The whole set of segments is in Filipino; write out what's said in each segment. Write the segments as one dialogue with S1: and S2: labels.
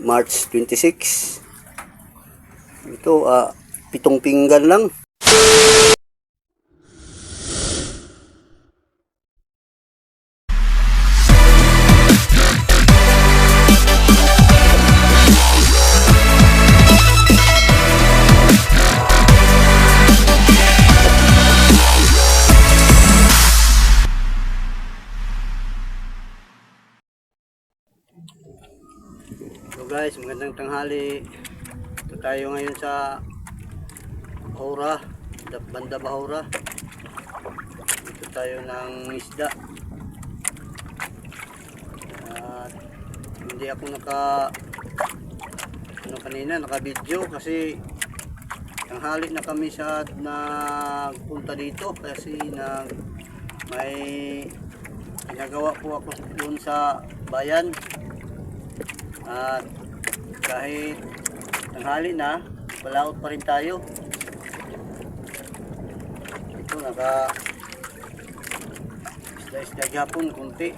S1: March 26. Ito, ah, pitong pinggan lang. Guys, magandang tanghali. Ito tayo ngayon sa Bahura, da- banda Bahura. Dito tayo ng isda. At hindi ako naka ano kanina, naka video kasi tanghali na kami sa nagpunta dito kasi nag may ginagawa po ako doon sa bayan at kahit tanghali na, balaot pa rin tayo. Ito, naka isda-isda gapon, kunti.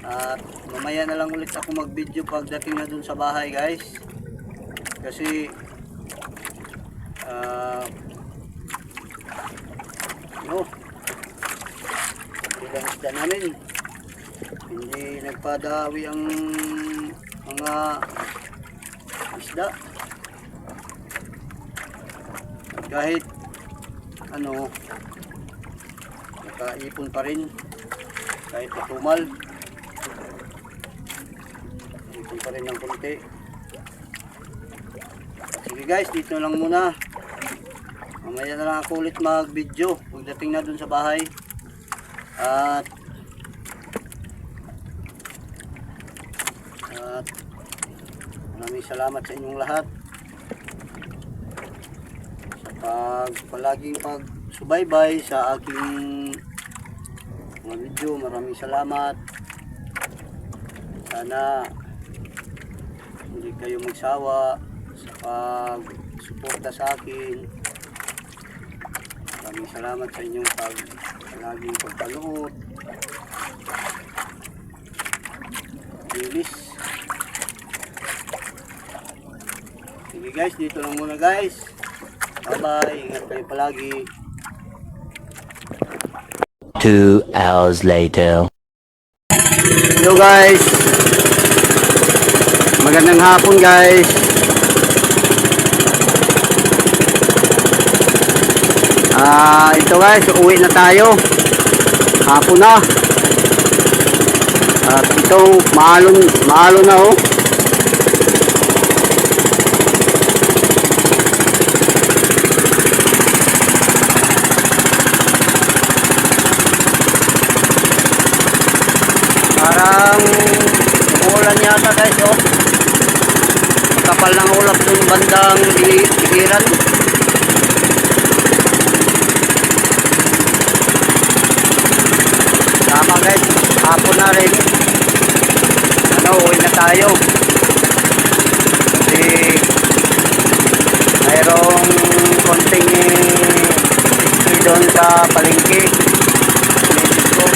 S1: At mamaya na lang ulit ako mag-video pagdating na dun sa bahay guys. Kasi ah no, ilang isda namin hindi nagpadawi ang mga isda. At kahit ano nakaipon pa rin. Kahit matumal. Ipon pa rin ng konti. Sige guys dito lang muna. Mamaya na lang ako ulit mag video pagdating na dun sa bahay. At At maraming salamat sa inyong lahat sa pag palaging pagsubaybay sa aking mga video. Maraming salamat. Sana hindi kayo magsawa sa pagsuporta sa akin. Maraming salamat sa inyong pag palaging pagpanood. Bilis. Sige guys, dito lang muna guys. Bye bye. Ingat kayo palagi.
S2: Two hours later.
S1: Hello guys. Magandang hapon guys. Ah, ito guys, uwi na tayo. Hapon na. At ito, maalon, maalon na oh. Yata guys oh. Kapal ng ulap dun bandang dikiran. Tama guys, hapon na rin. Ano, uwi na tayo. Kasi mayroong konting iski doon sa palengke. Inisip ko.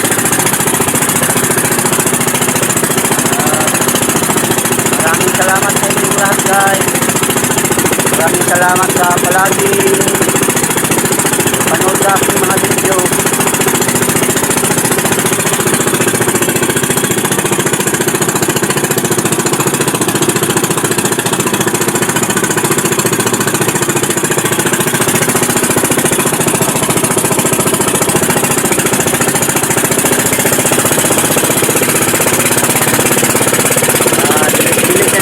S1: Maraming salamat sa inyong lahat guys. Maraming salamat sa palagi panood sa aking mga video. Ah,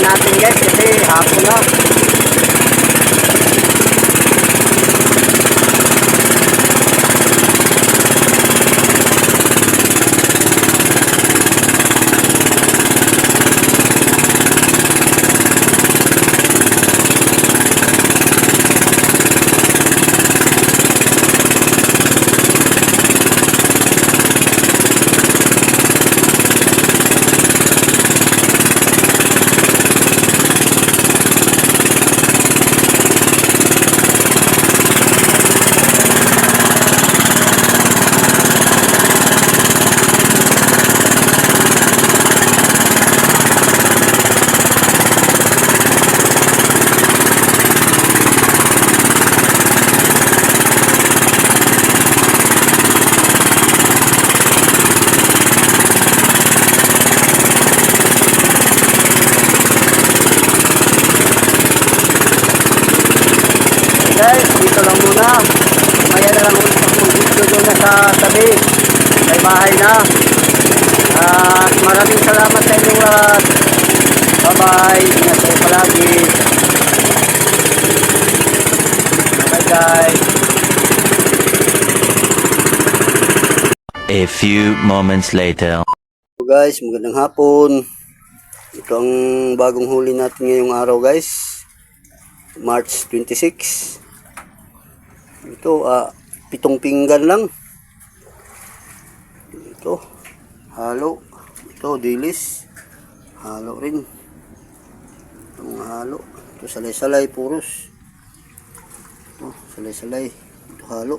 S1: natin guys kasi hapon na. Na. Maya na lang ulit ako dito doon na sa tabi. May bahay na. At maraming salamat sa inyong lahat. Bye-bye. Ingat kayo palagi. Bye guys.
S2: A few moments later.
S1: So guys, magandang hapon. Ito ang bagong huli natin ngayong araw guys. March 26. Ito, ah, pitong pinggan lang. Ito, halo. Ito, dilis. Halo rin. Itong halo. Ito, salay-salay, puros. Ito, salay-salay. Ito, halo.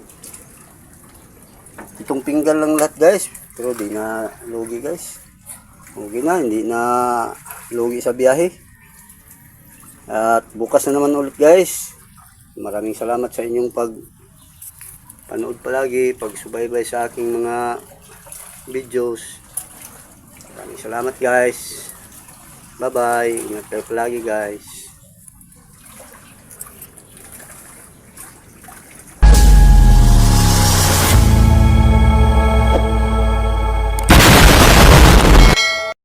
S1: Itong pinggan lang lahat guys. Pero di na lugi guys. Okay na, hindi na lugi sa biyahe. At bukas na naman ulit guys. Maraming salamat sa inyong pag panood palagi, pagsubaybay sa aking mga videos. Maraming salamat guys. Bye bye. Ingat kayo palagi guys.